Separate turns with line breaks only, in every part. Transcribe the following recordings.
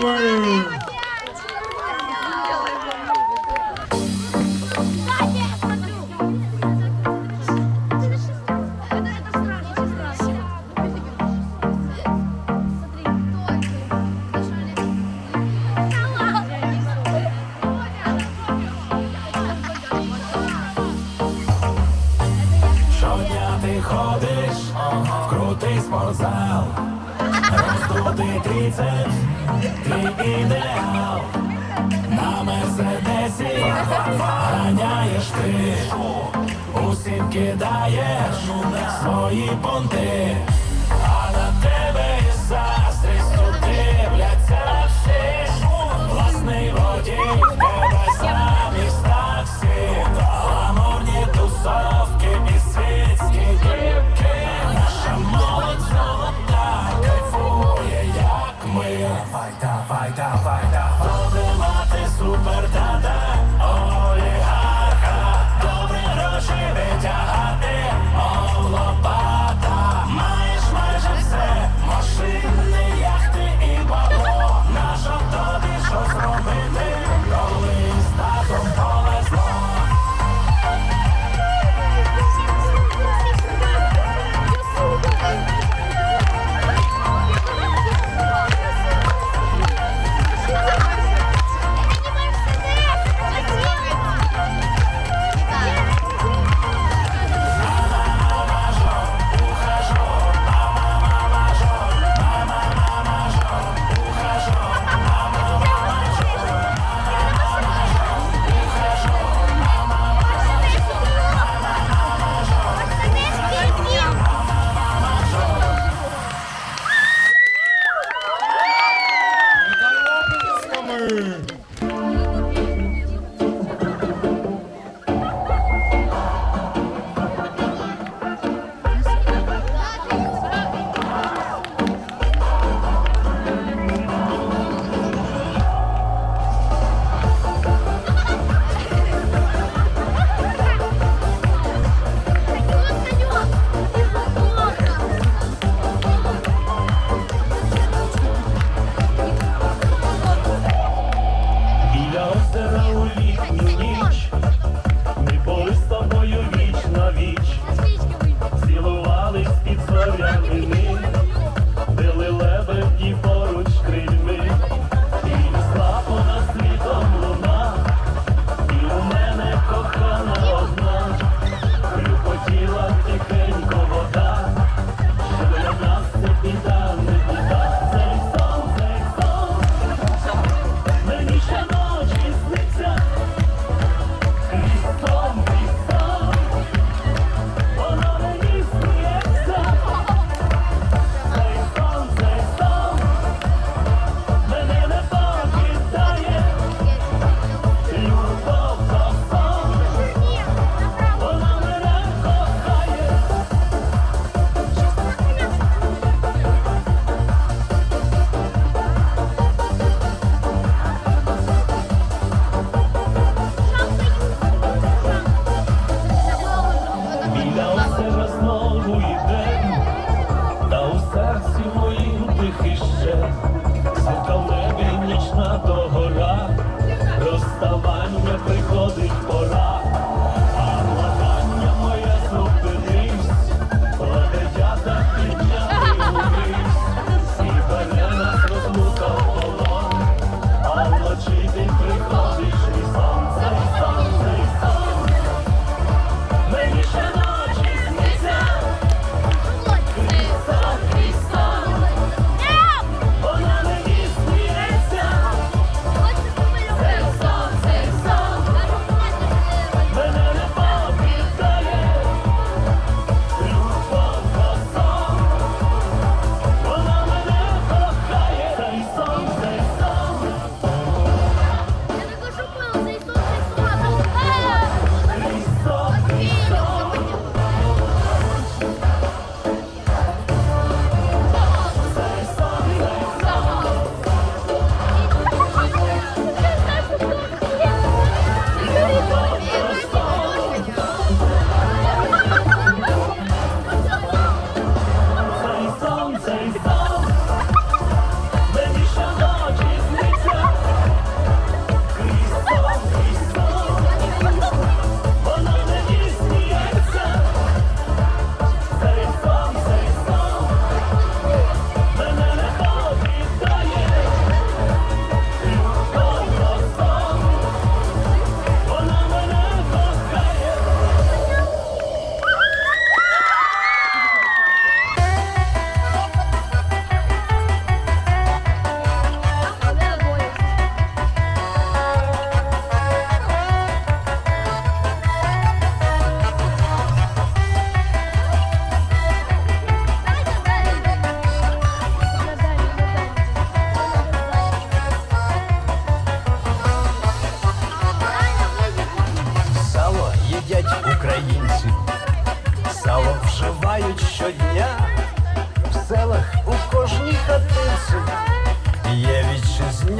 Браво!
Щодня ти ходиш в крутий спортзал Розкрути трицепс, ти ідеал На мерседесі ганяєш ти Усім кидаєш свої понти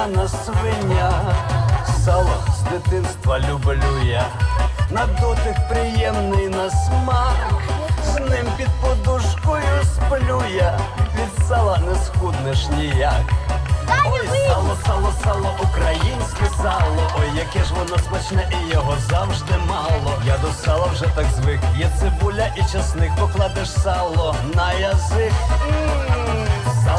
вітчизняна свиня. Сало з дитинства люблю я, на дотик приємний на смак. З ним під подушкою сплю я, від сала не схуднеш ніяк. Ой, сало, сало, сало, українське сало. Ой, яке ж воно смачне і його завжди мало. Я до сала вже так звик. Є цибуля і часник, покладеш сало на язик.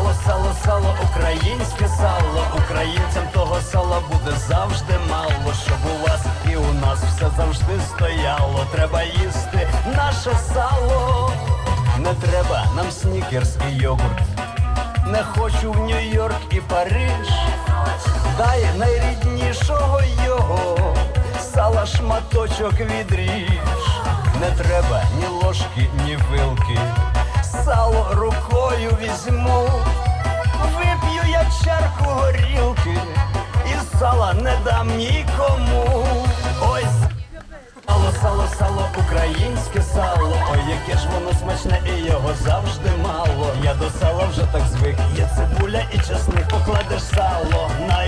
Сало, сало, сало, українське сало. Українцям того сала буде завжди мало. Щоб у вас і у нас все завжди стояло. Треба їсти наше сало. Не треба нам снікерс і йогурт. Не хочу в Нью-Йорк і Париж. Дай найріднішого його, сала шматочок відріж. Не треба ні ложки, ні вилки. Сало рукою візьму. Вип'ю я чарку горілки, і сала не дам нікому. Ой, Сало, сало, сало, українське сало. Ой, яке ж воно смачне і його завжди мало. Я до сала вже так звик. Є цибуля і чесник, покладеш сало на.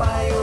by